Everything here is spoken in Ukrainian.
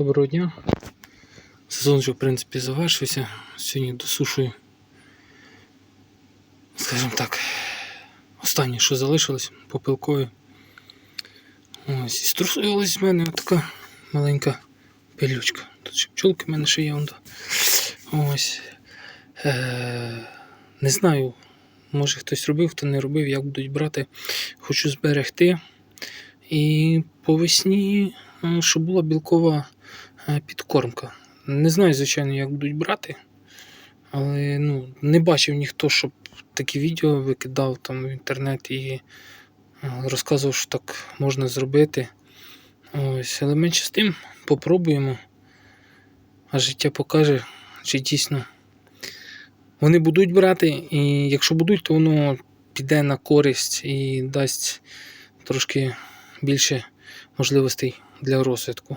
Доброго дня. Сезон вже, в принципі, завершився. Сьогодні досушую, скажімо так, останнє, що залишилось попилкою. Ось, і струсилась в мене така маленька пилючка. Тут ще пчолки в мене ще є. Ось. Е- не знаю, може хтось робив, хто не робив, як будуть брати. Хочу зберегти. І по весні, е, щоб була білкова підкормка. Не знаю, звичайно, як будуть брати, але ну, не бачив ніхто, щоб такі відео викидав там в інтернет і е, розказував, що так можна зробити. Ось, але менше з тим попробуємо. А життя покаже, чи дійсно вони будуть брати, і якщо будуть, то воно піде на користь і дасть трошки більше можливостей для розвитку.